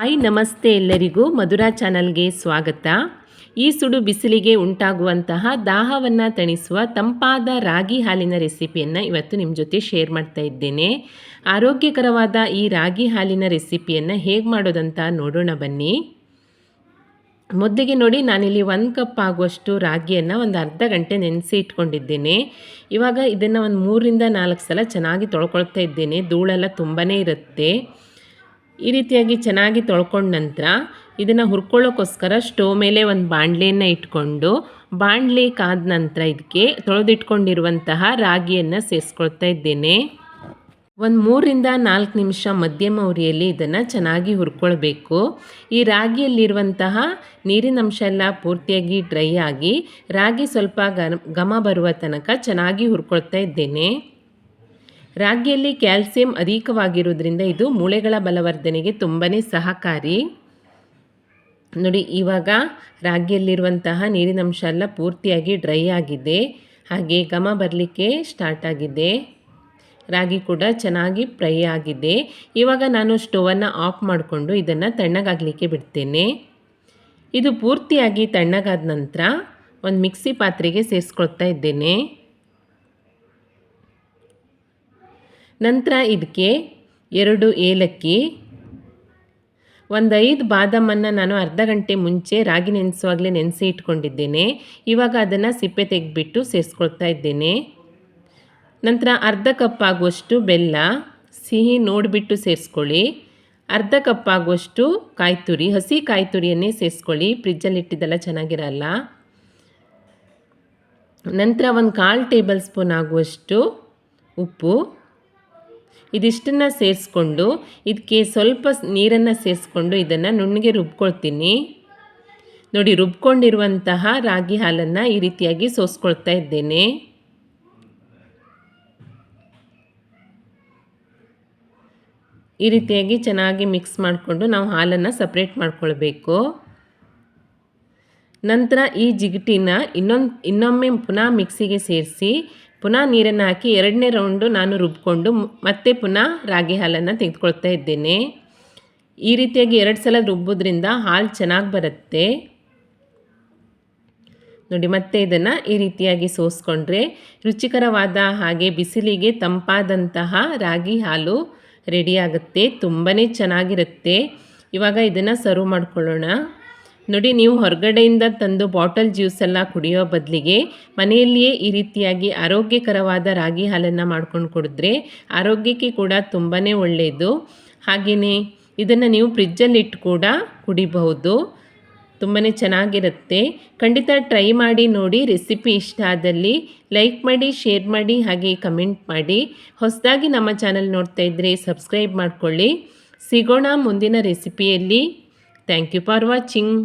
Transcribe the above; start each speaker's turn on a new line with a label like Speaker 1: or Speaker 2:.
Speaker 1: Hi, ನಮಸ್ತೆ ಎಲ್ಲರಿಗೂ ಮಧುರಾ ಚಾನಲ್ಗೆ ಸ್ವಾಗತ. ಈ ಸುಡು ಬಿಸಿಲಿಗೆ ಉಂಟಾಗುವಂತಹ ದಾಹವನ್ನು ತಣಿಸುವ ತಂಪಾದ ರಾಗಿ ಹಾಲಿನ ರೆಸಿಪಿಯನ್ನು ಇವತ್ತು ನಿಮ್ಮ ಜೊತೆ ಶೇರ್ ಮಾಡ್ತಾ ಇದ್ದೇನೆ. ಆರೋಗ್ಯಕರವಾದ ಈ ರಾಗಿ ಹಾಲಿನ ರೆಸಿಪಿಯನ್ನು ಹೇಗೆ ಮಾಡೋದಂತ ನೋಡೋಣ ಬನ್ನಿ. ಮೊದಲಿಗೆ ನೋಡಿ, ನಾನಿಲ್ಲಿ ಒಂದು ಕಪ್ ಆಗುವಷ್ಟು ರಾಗಿಯನ್ನು ಒಂದು ಅರ್ಧ ಗಂಟೆ ನೆನೆಸಿ ಇಟ್ಕೊಂಡಿದ್ದೇನೆ. ಇವಾಗ ಇದನ್ನು ಒಂದು ಮೂರರಿಂದ ನಾಲ್ಕು ಸಲ ಚೆನ್ನಾಗಿ ತೊಳ್ಕೊಳ್ತಾ ಇದ್ದೇನೆ. ಧೂಳೆಲ್ಲ ತುಂಬಾ ಇರುತ್ತೆ. ಈ ರೀತಿಯಾಗಿ ಚೆನ್ನಾಗಿ ತೊಳ್ಕೊಂಡ ನಂತರ ಇದನ್ನು ಹುರ್ಕೊಳ್ಳೋಕ್ಕೋಸ್ಕರ ಸ್ಟೋವ್ ಮೇಲೆ ಒಂದು ಬಾಣಲೆಯನ್ನು ಇಟ್ಕೊಂಡು ಬಾಣಲೆ ಕಾದ ನಂತರ ಇದಕ್ಕೆ ತೊಳೆದಿಟ್ಕೊಂಡಿರುವಂತಹ ರಾಗಿಯನ್ನು ಸೇರಿಸ್ಕೊಳ್ತಾ ಇದ್ದೇನೆ. ಒಂದು ಮೂರರಿಂದ ನಾಲ್ಕು ನಿಮಿಷ ಮಧ್ಯಮ ಉರಿಯಲ್ಲಿ ಇದನ್ನು ಚೆನ್ನಾಗಿ ಹುರ್ಕೊಳ್ಬೇಕು. ಈ ರಾಗಿಯಲ್ಲಿರುವಂತಹ ನೀರಿನ ಅಂಶ ಎಲ್ಲ ಪೂರ್ತಿಯಾಗಿ ಡ್ರೈ ಆಗಿ ರಾಗಿ ಸ್ವಲ್ಪ ಗಮ ಬರುವ ತನಕ ಚೆನ್ನಾಗಿ ಹುರ್ಕೊಳ್ತಾ ಇದ್ದೇನೆ. ರಾಗಿಯಲ್ಲಿ ಕ್ಯಾಲ್ಸಿಯಂ ಅಧಿಕವಾಗಿರೋದ್ರಿಂದ ಇದು ಮೂಳೆಗಳ ಬಲವರ್ಧನೆಗೆ ತುಂಬಾ ಸಹಕಾರಿ. ನೋಡಿ, ಇವಾಗ ರಾಗಿಯಲ್ಲಿರುವಂತಹ ನೀರಿನಂಶ ಎಲ್ಲ ಪೂರ್ತಿಯಾಗಿ ಡ್ರೈ ಆಗಿದೆ. ಹಾಗೆ ಘಮ ಬರಲಿಕ್ಕೆ ಸ್ಟಾರ್ಟ್ ಆಗಿದೆ. ರಾಗಿ ಕೂಡ ಚೆನ್ನಾಗಿ ಫ್ರೈ ಆಗಿದೆ. ಇವಾಗ ನಾನು ಸ್ಟೋವನ್ನು ಆಫ್ ಮಾಡಿಕೊಂಡು ಇದನ್ನು ತಣ್ಣಗಾಗಲಿಕ್ಕೆ ಬಿಡ್ತೇನೆ. ಇದು ಪೂರ್ತಿಯಾಗಿ ತಣ್ಣಗಾದ ನಂತರ ಒಂದು ಮಿಕ್ಸಿ ಪಾತ್ರೆಗೆ ಸೇರಿಸ್ಕೊಳ್ತಾ ಇದ್ದೇನೆ. ನಂತರ ಇದಕ್ಕೆ ಎರಡು ಏಲಕ್ಕಿ. ಒಂದು ಐದು ಬಾದಾಮನ್ನು ನಾನು ಅರ್ಧ ಗಂಟೆ ಮುಂಚೆ ರಾಗಿ ನೆನೆಸುವಾಗಲೇ ನೆನೆಸಿ ಇಟ್ಕೊಂಡಿದ್ದೇನೆ. ಇವಾಗ ಅದನ್ನು ಸಿಪ್ಪೆ ತೆಗೆದುಬಿಟ್ಟು ಸೇರಿಸ್ಕೊಳ್ತಾ ಇದ್ದೇನೆ. ನಂತರ ಅರ್ಧ ಕಪ್ ಆಗುವಷ್ಟು ಬೆಲ್ಲ, ಸಿಹಿ ನೋಡಿಬಿಟ್ಟು ಸೇರಿಸ್ಕೊಳ್ಳಿ. ಅರ್ಧ ಕಪ್ ಆಗುವಷ್ಟು ಕಾಯಿ ತುರಿ ಹಸಿ ಕಾಯಿ ತುರಿಯನ್ನೇ ಸೇರಿಸ್ಕೊಳ್ಳಿ. ಫ್ರಿಜ್ಜಲ್ಲಿ ಇಟ್ಟಿದ್ದೆಲ್ಲ ಚೆನ್ನಾಗಿರಲ್ಲ. ನಂತರ ಒಂದು ಕಾಲು ಟೇಬಲ್ ಸ್ಪೂನ್ ಆಗುವಷ್ಟು ಉಪ್ಪು. ಇದಿಷ್ಟನ್ನು ಸೇರಿಸ್ಕೊಂಡು ಇದಕ್ಕೆ ಸ್ವಲ್ಪ ನೀರನ್ನು ಸೇರಿಸ್ಕೊಂಡು ಇದನ್ನು ನುಣ್ಣಗೆ ರುಬ್ಕೊಳ್ತೀನಿ. ನೋಡಿ, ರುಬ್ಕೊಂಡಿರುವಂತಹ ರಾಗಿ ಹಾಲನ್ನು ಈ ರೀತಿಯಾಗಿ ಸೋಸ್ಕೊಳ್ತಾ ಇದ್ದೇನೆ. ಈ ರೀತಿಯಾಗಿ ಚೆನ್ನಾಗಿ ಮಿಕ್ಸ್ ಮಾಡಿಕೊಂಡು ನಾವು ಹಾಲನ್ನು ಸಪ್ರೇಟ್ ಮಾಡ್ಕೊಳ್ಬೇಕು. ನಂತರ ಈ ಜಿಗಟಿನ ಇನ್ನೊಂದು, ಇನ್ನೊಮ್ಮೆ ಪುನಃ ಮಿಕ್ಸಿಗೆ ಸೇರಿಸಿ ಪುನಃ ನೀರನ್ನು ಹಾಕಿ ಎರಡನೇ ರೌಂಡು ನಾನು ರುಬ್ಕೊಂಡು ಮತ್ತೆ ಪುನಃ ರಾಗಿ ಹಾಲನ್ನು ತೆಗೆದುಕೊಳ್ತಾ ಇದ್ದೇನೆ. ಈ ರೀತಿಯಾಗಿ ಎರಡು ಸಲ ರುಬ್ಬೋದ್ರಿಂದ ಹಾಲು ಚೆನ್ನಾಗಿ ಬರುತ್ತೆ. ನೋಡಿ, ಮತ್ತೆ ಇದನ್ನು ಈ ರೀತಿಯಾಗಿ ಸೋಸ್ಕೊಂಡ್ರೆ ರುಚಿಕರವಾದ ಹಾಗೆ ಬಿಸಿಲಿಗೆ ತಂಪಾದಂತಹ ರಾಗಿ ಹಾಲು ರೆಡಿಯಾಗುತ್ತೆ ತುಂಬಾ ಚೆನ್ನಾಗಿರುತ್ತೆ. ಇವಾಗ ಇದನ್ನು ಸರ್ವ್ ಮಾಡ್ಕೊಳ್ಳೋಣ. ನೋಡಿ, ನೀವು ಹೊರಗಡೆಯಿಂದ ತಂದು ಬಾಟಲ್ ಜ್ಯೂಸೆಲ್ಲ ಕುಡಿಯೋ ಬದಲಿಗೆ ಮನೆಯಲ್ಲಿಯೇ ಈ ರೀತಿಯಾಗಿ ಆರೋಗ್ಯಕರವಾದ ರಾಗಿ ಹಾಲನ್ನು ಮಾಡ್ಕೊಂಡು ಕುಡಿದ್ರೆ ಆರೋಗ್ಯಕ್ಕೆ ಕೂಡ ತುಂಬಾ ಒಳ್ಳೆಯದು ಹಾಗೆಯೇ ಇದನ್ನು ನೀವು ಫ್ರಿಜ್ಜಲ್ಲಿಟ್ಟು ಕೂಡ ಕುಡಿಬಹುದು. ತುಂಬಾ ಚೆನ್ನಾಗಿರುತ್ತೆ. ಖಂಡಿತ ಟ್ರೈ ಮಾಡಿ ನೋಡಿ, ರೆಸಿಪಿ ಇಷ್ಟ ಆದಲ್ಲಿ ಲೈಕ್ ಮಾಡಿ, ಶೇರ್ ಮಾಡಿ, ಹಾಗೆ ಕಮೆಂಟ್ ಮಾಡಿ. ಹೊಸದಾಗಿ ನಮ್ಮ ಚಾನಲ್ ನೋಡ್ತಾ ಇದ್ದರೆ ಸಬ್ಸ್ಕ್ರೈಬ್ ಮಾಡಿಕೊಳ್ಳಿ. ಸಿಗೋಣ ಮುಂದಿನ ರೆಸಿಪಿಯಲ್ಲಿ. Thank you for watching.